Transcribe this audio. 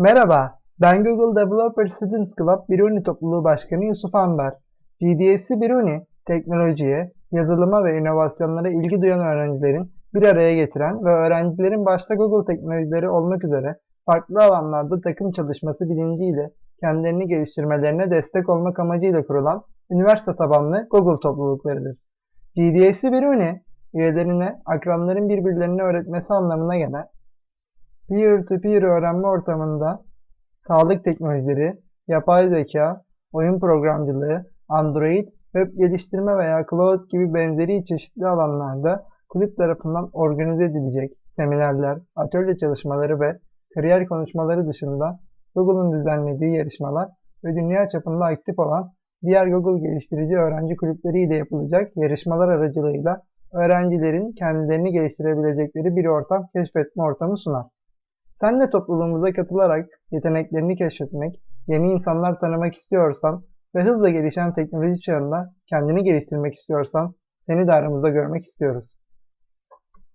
Merhaba, ben Google Developer Students Club Biruni Topluluğu Başkanı Yusuf Amber. GDS'i Biruni, teknolojiye, yazılıma ve inovasyonlara ilgi duyan öğrencilerin bir araya getiren ve öğrencilerin başta Google teknolojileri olmak üzere farklı alanlarda takım çalışması bilinciyle kendilerini geliştirmelerine destek olmak amacıyla kurulan üniversite tabanlı Google topluluklarıdır. GDS'i Biruni, üyelerine akranların birbirlerine öğretmesi anlamına gelen peer-to-peer öğrenme ortamında sağlık teknolojileri, yapay zeka, oyun programcılığı, Android, web geliştirme veya cloud gibi benzeri çeşitli alanlarda kulüp tarafından organize edilecek seminerler, atölye çalışmaları ve kariyer konuşmaları dışında Google'un düzenlediği yarışmalar ve dünya çapında aktif olan diğer Google geliştirici öğrenci kulüpleri ile yapılacak yarışmalar aracılığıyla öğrencilerin kendilerini geliştirebilecekleri bir ortam keşfetme ortamı sunar. Sen de topluluğumuza katılarak yeteneklerini keşfetmek, yeni insanlar tanımak istiyorsan ve hızla gelişen teknoloji çağında kendini geliştirmek istiyorsan seni de aramızda görmek istiyoruz.